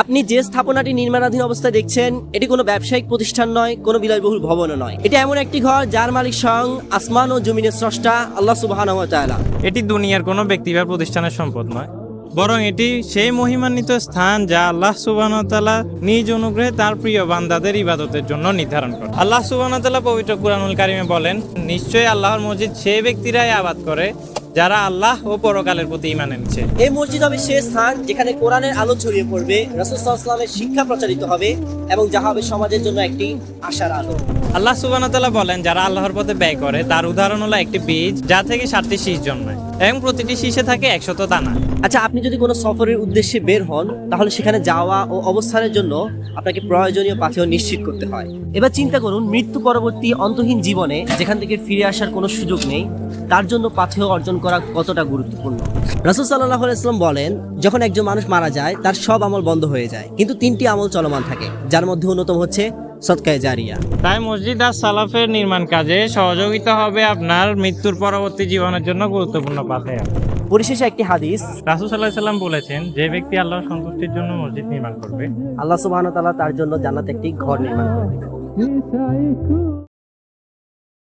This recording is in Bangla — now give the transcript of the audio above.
আপনি যে স্থাপনাটি নির্মাণাধীন অবস্থায় দেখছেন, এটি কোনো ব্যবসায়িক প্রতিষ্ঠান নয়, কোনো বিলাসবহুল ভবনও নয়। এটি এমন একটি ঘর যার মালিক স্বয়ং আসমান ও জমিনের স্রষ্টা আল্লাহ সুবাহ এটি দুনিয়ার কোনো ব্যক্তি বা প্রতিষ্ঠানের সম্পদ নয়, বরং এটি সেই মহিমান্বিত স্থান যা আল্লাহ সুবাহতাল্লাহ নিজ অনুগ্রহে তার প্রিয় বান্দাদের ইবাদতের জন্য নির্ধারণ করে। আল্লাহ সুবাহতাল্লাহ পবিত্র কুরআনুল কারিমে বলেন, নিশ্চয়ই আল্লাহর মসজিদ সেই ব্যক্তিরাই আবাদ করে যারা আল্লাহ ও পরকালের প্রতি ইমান এনেছে। এই মসজিদ হবে সে স্থান যেখানে কোরআনের আলো ছড়িয়ে পড়বে রসুলামের শিক্ষা প্রচারিত হবে এবং যা হবে সমাজের জন্য একটি আশার আলো। আল্লাহ সুবান বলেন যারা আল্লাহর পথে ব্যয় করে তার উদাহরণ হলো একটি বীজ যা থেকে সাতটি শীষ জন্মায়। এবং প্রতিটি শীষে থাকে একশত দানা। আচ্ছা আপনি যদি কোনো সফরের উদ্দেশ্যে বের হন, তাহলে সেখানে যাওয়া ও অবস্থানের জন্য আপনাকে প্রয়োজনীয় পাথেয় নিশ্চিত করতে হয়। এবার চিন্তা করুন, মৃত্যু পরবর্তী অন্তহীন জীবনে যেখান থেকে ফিরে আসার কোনো সুযোগ নেই, তার জন্য পাথেয় অর্জন করা কতটা গুরুত্বপূর্ণ? রাসুল সাল্লাহ ইসলাম বলেন, যখন একজন মানুষ মারা যায়, তার সব আমল বন্ধ হয়ে যায়। কিন্তু তিনটি আমল চলমান থাকে, যার মধ্যে অন্যতম হচ্ছে সৎকায় জারিয়া। তাই মসজিদ আর সালাফের নির্মাণ কাজে সহযোগিতা হবে আপনার মৃত্যুর পরবর্তী জীবনের জন্য গুরুত্বপূর্ণ পাথে পরিশেষে একটি হাদিস। রাসুল সাল্লাহ সাল্লাম বলেছেন যে ব্যক্তি আল্লাহর সন্তুষ্টির জন্য মসজিদ নির্মাণ করবে আল্লাহ সুবাহ তার জন্য জান্নাত একটি ঘর নির্মাণ করে দিবেন।